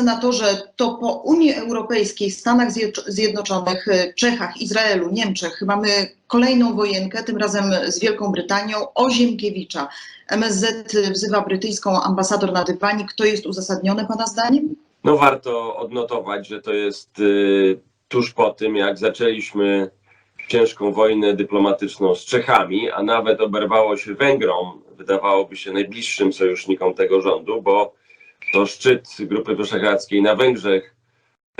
senatorze, to po Unii Europejskiej, Stanach Zjedno- Zjednoczonych, y, Czechach, Izraelu, Niemczech mamy kolejną wojenkę, tym razem z Wielką Brytanią, o Ziemkiewicza. MSZ wzywa brytyjską ambasador na dywanik. To jest uzasadnione Pana zdaniem? No warto odnotować, że to jest y, tuż po tym, jak zaczęliśmy ciężką wojnę dyplomatyczną z Czechami, a nawet oberwało się Węgrom, wydawałoby się najbliższym sojusznikom tego rządu, bo to szczyt Grupy Wyszehradzkiej na Węgrzech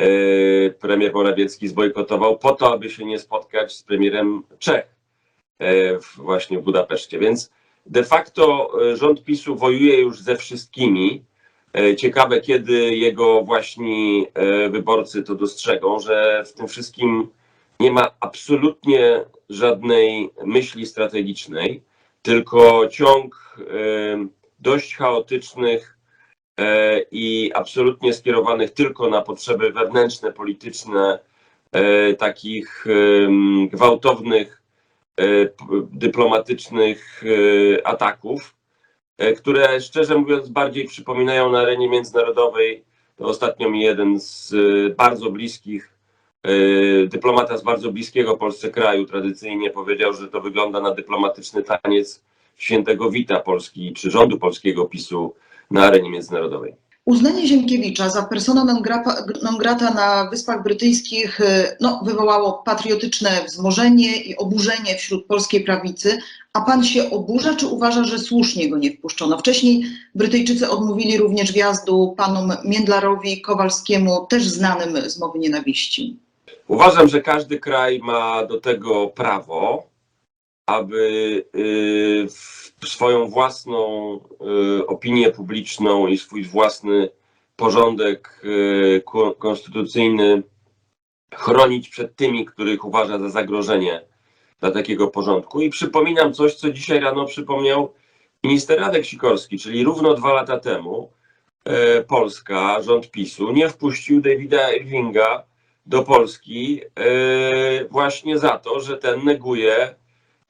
y, premier Morawiecki zbojkotował po to, aby się nie spotkać z premierem Czech w- właśnie w Budapeszcie. Więc de facto y, rząd PiSu wojuje już ze wszystkimi. E, Ciekawe, kiedy jego właśnie e, wyborcy to dostrzegą, że w tym wszystkim nie ma absolutnie żadnej myśli strategicznej, tylko ciąg e, dość chaotycznych e, i absolutnie skierowanych tylko na potrzeby wewnętrzne, polityczne, e, takich gwałtownych, e, dyplomatycznych e, ataków e, które szczerze mówiąc bardziej przypominają na arenie międzynarodowej. To ostatnio mi jeden z e, bardzo bliskich, e, dyplomata z bardzo bliskiego Polsce kraju tradycyjnie powiedział, że to wygląda na dyplomatyczny taniec świętego Wita Polski czy rządu polskiego PiSu na arenie międzynarodowej. Uznanie Ziemkiewicza za persona non grata, non grata na Wyspach Brytyjskich y, no, wywołało patriotyczne wzmożenie i oburzenie wśród polskiej prawicy. A pan się oburza, czy uważa, że słusznie go nie wpuszczono? Wcześniej Brytyjczycy odmówili również wjazdu panom Międlarowi Kowalskiemu, też znanym z mowy nienawiści. Uważam, że każdy kraj ma do tego prawo, aby y, swoją własną y, opinię publiczną i swój własny porządek y, ko- konstytucyjny chronić przed tymi, których uważa za zagrożenie dla takiego porządku. I przypominam coś, co dzisiaj rano przypomniał minister Radek Sikorski, czyli równo dwa lata temu Polska, rząd PiSu, nie wpuścił Davida Irvinga do Polski właśnie za to, że ten neguje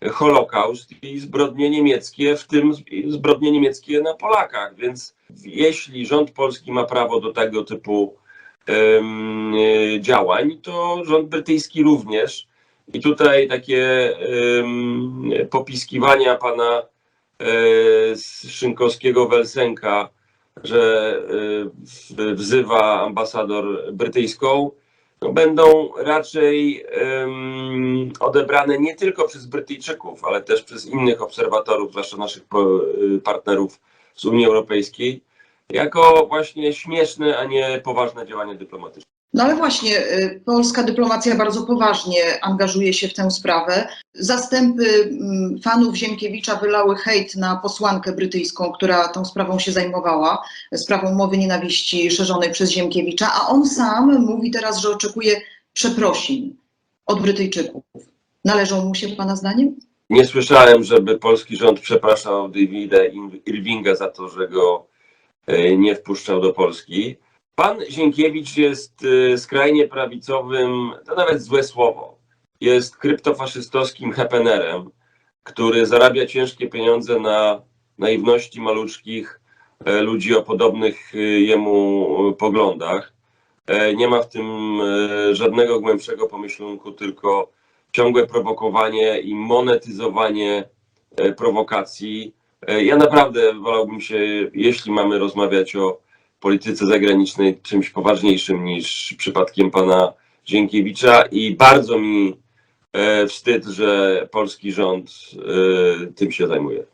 Holokaust i zbrodnie niemieckie, w tym zbrodnie niemieckie na Polakach. Więc jeśli rząd polski ma prawo do tego typu działań, to rząd brytyjski również. I tutaj takie popiskiwania pana e, Szynkowskiego Welsenka, że e, wzywa ambasador brytyjską, będą raczej em, odebrane nie tylko przez Brytyjczyków, ale też przez innych obserwatorów, zwłaszcza naszych y, partnerów z Unii Europejskiej, jako właśnie śmieszne, a nie poważne działania dyplomatyczne. No ale właśnie, y, polska dyplomacja bardzo poważnie angażuje się w tę sprawę. Zastępy mm, fanów Ziemkiewicza wylały hejt na posłankę brytyjską, która tą sprawą się zajmowała, sprawą mowy nienawiści szerzonej przez Ziemkiewicza, a on sam mówi teraz, że oczekuje przeprosin od Brytyjczyków. Należą mu się Pana zdaniem? Nie słyszałem, żeby polski rząd przepraszał Davida Irvinga za to, że go e, nie wpuszczał do Polski. Pan Zienkiewicz jest e, skrajnie prawicowym, to nawet złe słowo, jest kryptofaszystowskim hepenerem, który zarabia ciężkie pieniądze na naiwności maluczkich e, ludzi o podobnych e, jemu e, poglądach. E, Nie ma w tym e, żadnego głębszego pomyślunku, tylko ciągłe prowokowanie i monetyzowanie prowokacji. Ja naprawdę wolałbym się, jeśli mamy rozmawiać o polityce zagranicznej, czymś poważniejszym niż przypadkiem pana Zienkiewicza i bardzo mi e, wstyd, że polski rząd e, tym się zajmuje.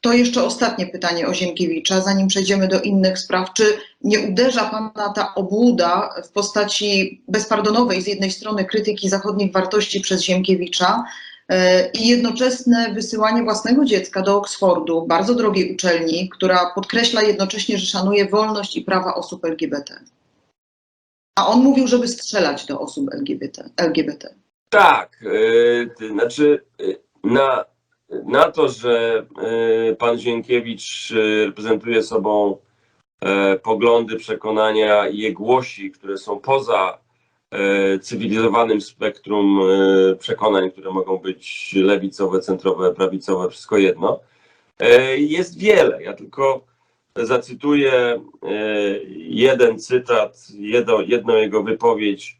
To jeszcze ostatnie pytanie o Ziemkiewicza, zanim przejdziemy do innych spraw. Czy nie uderza Pana ta obłuda w postaci bezpardonowej z jednej strony krytyki zachodnich wartości przez Ziemkiewicza e, i jednoczesne wysyłanie własnego dziecka do Oksfordu, bardzo drogiej uczelni, która podkreśla jednocześnie, że szanuje wolność i prawa osób LGBT? A on mówił, żeby strzelać do osób LGBT. LGBT. Tak, e, to znaczy e, na, na to, że e, pan Zienkiewicz e, reprezentuje sobą e, poglądy, przekonania i je głosi, które są poza e, cywilizowanym spektrum e, przekonań, które mogą być lewicowe, centrowe, prawicowe, wszystko jedno, e, jest wiele. Ja tylko zacytuję e, jeden cytat, jedno, jedną jego wypowiedź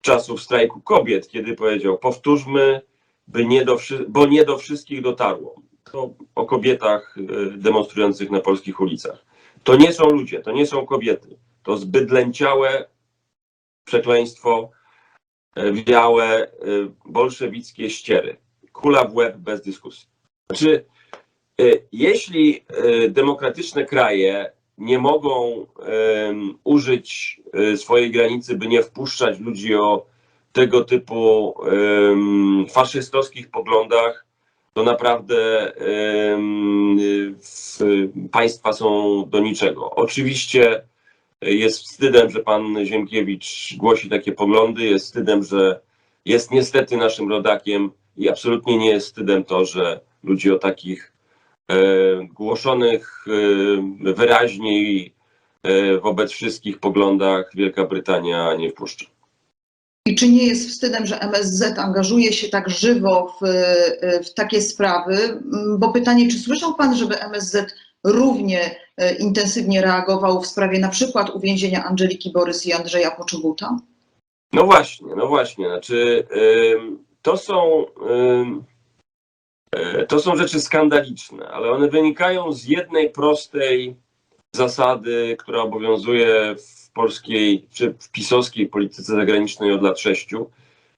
czasów strajku kobiet, kiedy powiedział: Powtórzmy, by nie do, bo nie do wszystkich dotarło. To o kobietach e, demonstrujących na polskich ulicach. To nie są ludzie, to nie są kobiety. To zbydlęciałe przekleństwo, e, białe, e, bolszewickie ściery. Kula w łeb bez dyskusji. Znaczy, e, jeśli demokratyczne kraje nie mogą użyć swojej granicy, by nie wpuszczać ludzi o tego typu faszystowskich poglądach, to naprawdę państwa są do niczego. Oczywiście jest wstydem, że pan Ziemkiewicz głosi takie poglądy, jest wstydem, że jest niestety naszym rodakiem i absolutnie nie jest wstydem to, że ludzi o takich e, głoszonych e, wyraźniej e, wobec wszystkich poglądach Wielka Brytania nie wpuszcza. I czy nie jest wstydem, że MSZ angażuje się tak żywo w, w takie sprawy? Bo pytanie, czy słyszał Pan, żeby MSZ równie e, intensywnie reagował w sprawie na przykład uwięzienia Angeliki Borys i Andrzeja Poczobuta? No właśnie, no właśnie. Znaczy, to są e, to są rzeczy skandaliczne, ale one wynikają z jednej prostej zasady, która obowiązuje w polskiej czy w pisowskiej polityce zagranicznej od lat sześciu.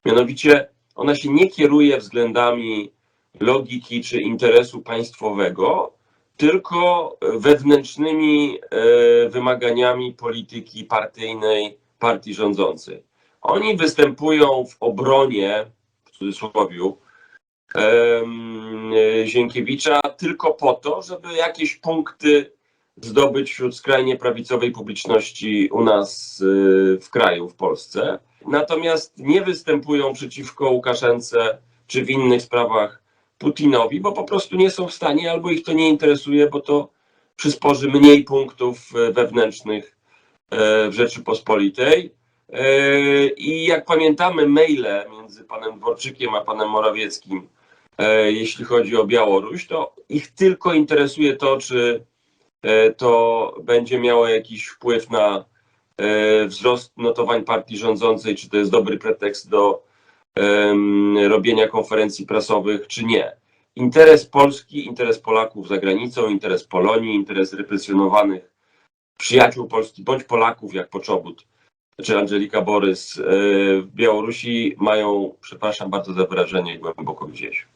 Mianowicie ona się nie kieruje względami logiki czy interesu państwowego, tylko wewnętrznymi e, wymaganiami polityki partyjnej partii rządzącej. Oni występują w obronie, w cudzysłowie, e, Zienkiewicza tylko po to, żeby jakieś punkty zdobyć wśród skrajnie prawicowej publiczności u nas w kraju, w Polsce. Natomiast nie występują przeciwko Łukaszence czy w innych sprawach Putinowi, bo po prostu nie są w stanie albo ich to nie interesuje, bo to przysporzy mniej punktów e, wewnętrznych e, w Rzeczypospolitej. E, I jak pamiętamy maile między panem Dworczykiem a panem Morawieckim, jeśli chodzi o Białoruś, to ich tylko interesuje to, czy to będzie miało jakiś wpływ na wzrost notowań partii rządzącej, czy to jest dobry pretekst do robienia konferencji prasowych, czy nie. Interes Polski, interes Polaków za granicą, interes Polonii, interes represjonowanych przyjaciół Polski bądź Polaków, jak Poczobut czy Angelika Borys e, w Białorusi mają, przepraszam bardzo za wyrażenie, głęboko gdzieś.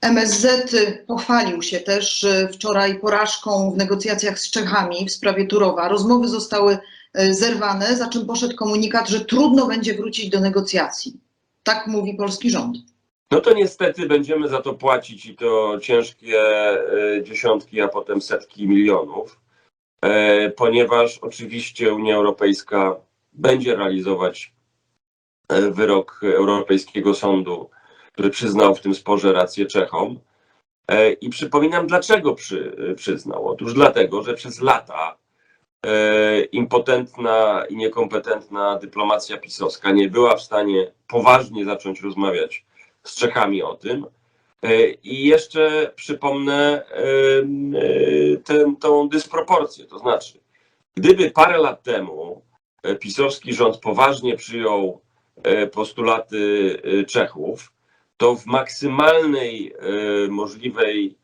MSZ pochwalił się też wczoraj porażką w negocjacjach z Czechami w sprawie Turowa. Rozmowy zostały e, zerwane, za czym poszedł komunikat, że trudno będzie wrócić do negocjacji. Tak mówi polski rząd. No to niestety będziemy za to płacić i to ciężkie e, dziesiątki, a potem setki milionów, e, ponieważ oczywiście Unia Europejska będzie realizować e, wyrok Europejskiego Sądu, który przyznał w tym sporze rację Czechom. I przypominam, dlaczego przy, przyznał. Otóż dlatego, że przez lata impotentna i niekompetentna dyplomacja pisowska nie była w stanie poważnie zacząć rozmawiać z Czechami o tym. E, I jeszcze przypomnę e, e, tę, tą dysproporcję. To znaczy, gdyby parę lat temu e, pisowski rząd poważnie przyjął e, postulaty e, Czechów, to w maksymalnej e, możliwej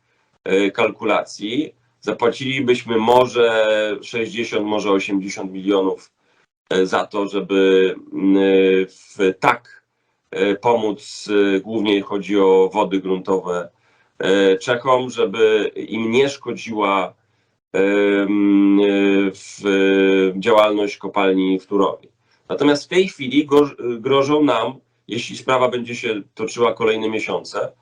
e, kalkulacji zapłacilibyśmy może 60, może 80 milionów e, za to, żeby m, w tak e, pomóc, e, głównie chodzi o wody gruntowe e, Czechom, żeby im nie szkodziła e, e, działalność kopalni w Turowie. Natomiast w tej chwili grożą nam, jeśli sprawa będzie się toczyła kolejne miesiące,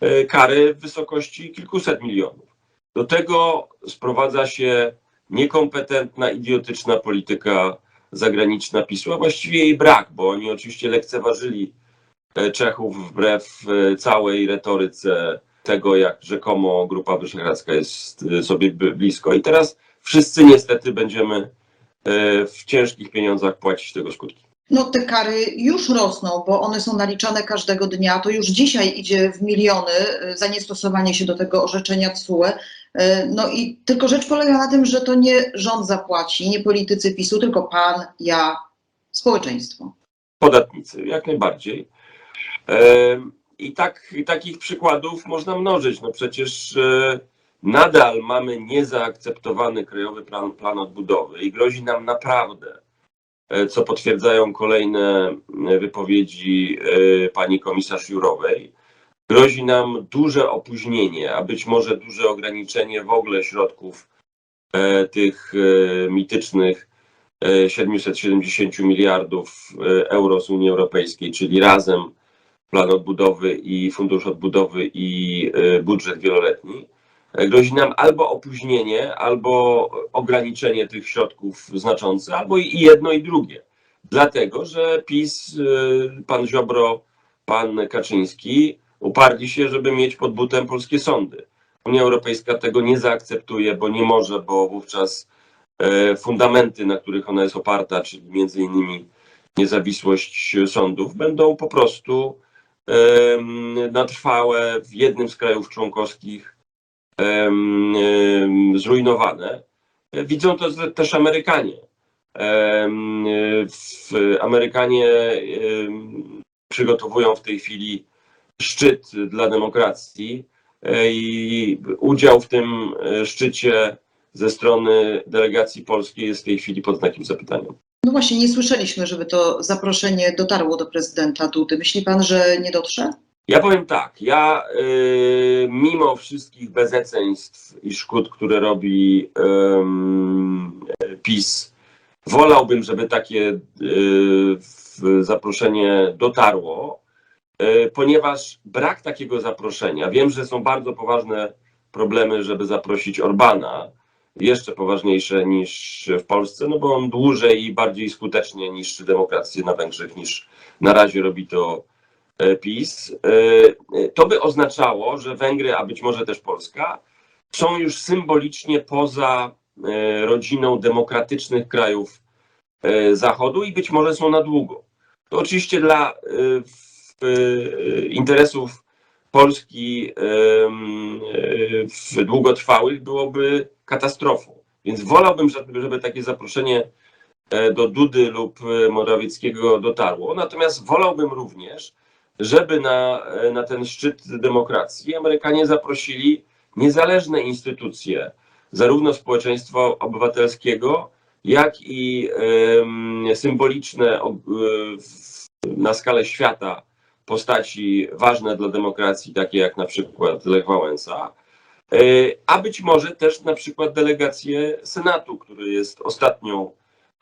e, kary w wysokości kilkuset milionów. Do tego sprowadza się niekompetentna, idiotyczna polityka zagraniczna PiSu, a właściwie jej brak, bo oni oczywiście lekceważyli e, Czechów wbrew e, całej retoryce tego, jak rzekomo Grupa Wyszehradzka jest e, sobie blisko. I teraz wszyscy niestety będziemy w ciężkich pieniądzach płacić tego skutki. No te kary już rosną, bo one są naliczane każdego dnia. To już dzisiaj idzie w miliony za niestosowanie się do tego orzeczenia TSUE. E, No i tylko rzecz polega na tym, że to nie rząd zapłaci, nie politycy PiSu, tylko pan, ja, społeczeństwo. Podatnicy, jak najbardziej. Em, I tak, takich przykładów można mnożyć. No przecież e, nadal mamy niezaakceptowany Krajowy Plan, plan Odbudowy i grozi nam naprawdę, e, co potwierdzają kolejne e, wypowiedzi e, pani komisarz Jurowej, grozi nam duże opóźnienie, a być może duże ograniczenie w ogóle środków e, tych e, mitycznych e, 770 miliardów e, euro z Unii Europejskiej, czyli razem plan odbudowy i fundusz odbudowy i budżet wieloletni. Grozi nam albo opóźnienie, albo ograniczenie tych środków znaczące, albo i jedno i drugie. Dlatego, że PiS, pan Ziobro, pan Kaczyński uparli się, żeby mieć pod butem polskie sądy. Unia Europejska tego nie zaakceptuje, bo nie może, bo wówczas e, fundamenty, na których ona jest oparta, czyli między innymi niezawisłość sądów, będą po prostu na trwałe w jednym z krajów członkowskich zrujnowane. Widzą to też Amerykanie. Amerykanie przygotowują w tej chwili szczyt dla demokracji e, i udział w tym e, szczycie ze strony delegacji polskiej jest w tej chwili pod znakiem zapytania. No właśnie, nie słyszeliśmy, żeby to zaproszenie dotarło do prezydenta Dudy. Myśli pan, że nie dotrze? Ja powiem tak, ja y, mimo wszystkich bezeceństw i szkód, które robi ym, PiS, wolałbym, żeby takie y, zaproszenie dotarło, y, ponieważ brak takiego zaproszenia, wiem, że są bardzo poważne problemy, żeby zaprosić Orbana, jeszcze poważniejsze niż w Polsce, no bo on dłużej i bardziej skutecznie niszczy demokrację na Węgrzech niż na razie robi to e, PiS. E, e, To by oznaczało, że Węgry, a być może też Polska, są już symbolicznie poza e, rodziną demokratycznych krajów e, Zachodu i być może są na długo. To oczywiście dla e, e, interesów Polski em, e, w długotrwałych byłoby katastrofą. Więc wolałbym, żeby, takie zaproszenie e, do Dudy lub e, Morawieckiego dotarło. Natomiast wolałbym również, żeby na, e, na ten szczyt demokracji Amerykanie zaprosili niezależne instytucje, zarówno społeczeństwa obywatelskiego, jak i symboliczne na skalę świata postaci ważne dla demokracji, takie jak na przykład Lech Wałęsa, e, a być może też na przykład delegację Senatu, który jest ostatnią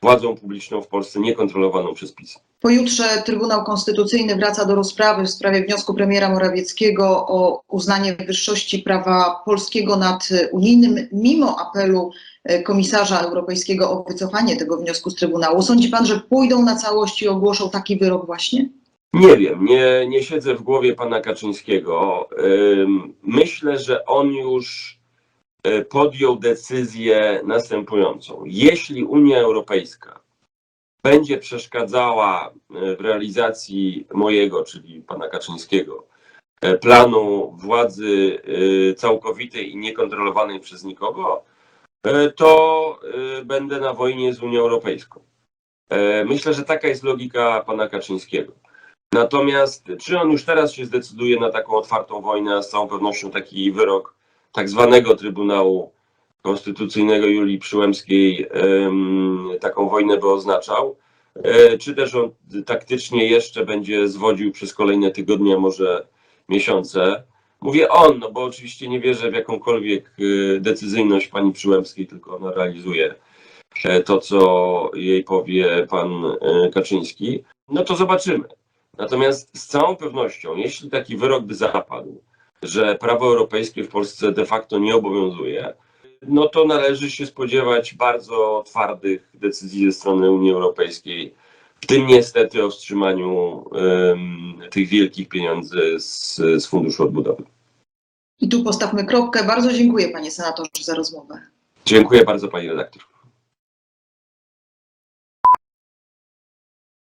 władzą publiczną w Polsce niekontrolowaną przez PiS. Pojutrze Trybunał Konstytucyjny wraca do rozprawy w sprawie wniosku premiera Morawieckiego o uznanie wyższości prawa polskiego nad unijnym, mimo apelu e, komisarza europejskiego o wycofanie tego wniosku z Trybunału. Sądzi pan, że pójdą na całość i ogłoszą taki wyrok właśnie? Nie wiem, nie, nie siedzę w głowie pana Kaczyńskiego. Myślę, że on już y, podjął decyzję następującą. Jeśli Unia Europejska będzie przeszkadzała y, w realizacji mojego, czyli pana Kaczyńskiego, y, planu władzy całkowitej i niekontrolowanej przez nikogo, to będę na wojnie z Unią Europejską. Myślę, że taka jest logika pana Kaczyńskiego. Natomiast czy on już teraz się zdecyduje na taką otwartą wojnę, z całą pewnością taki wyrok tak zwanego Trybunału Konstytucyjnego Julii Przyłębskiej taką wojnę by oznaczał, E, czy też on taktycznie jeszcze będzie zwodził przez kolejne tygodnie, może miesiące. Mówię on, no bo oczywiście nie wierzę w jakąkolwiek e, decyzyjność pani Przyłębskiej, tylko ona realizuje e, to, co jej powie pan Kaczyński. No to zobaczymy. Natomiast z całą pewnością, jeśli taki wyrok by zapadł, że prawo europejskie w Polsce de facto nie obowiązuje, no to należy się spodziewać bardzo twardych decyzji ze strony Unii Europejskiej, w tym niestety o wstrzymaniu em, tych wielkich pieniędzy z, z Funduszu Odbudowy. I tu postawmy kropkę. Bardzo dziękuję panie senatorze za rozmowę. Dziękuję bardzo pani redaktor.